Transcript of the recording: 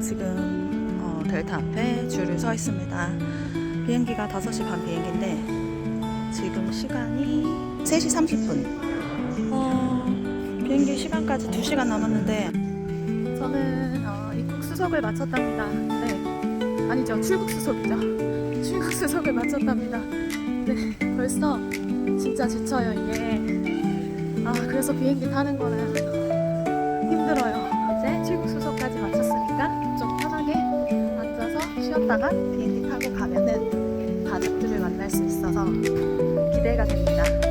지금 어, 델타 앞에 줄을 서 있습니다. 비행기가 5시 반 비행기인데 지금 시간이 3시 30분. 어, 비행기 시간까지 2시간 남았는데 저는 어, 입국 수속을 마쳤답니다. 네. 아니죠. 출국 수속이죠. 출국 수속을 마쳤답니다. 네. 벌써 진짜 지쳐요, 이게. 아, 그래서 비행기 타는 거는 쉬었다가 비행기 타고 가면은 가족들을 만날 수 있어서 기대가 됩니다.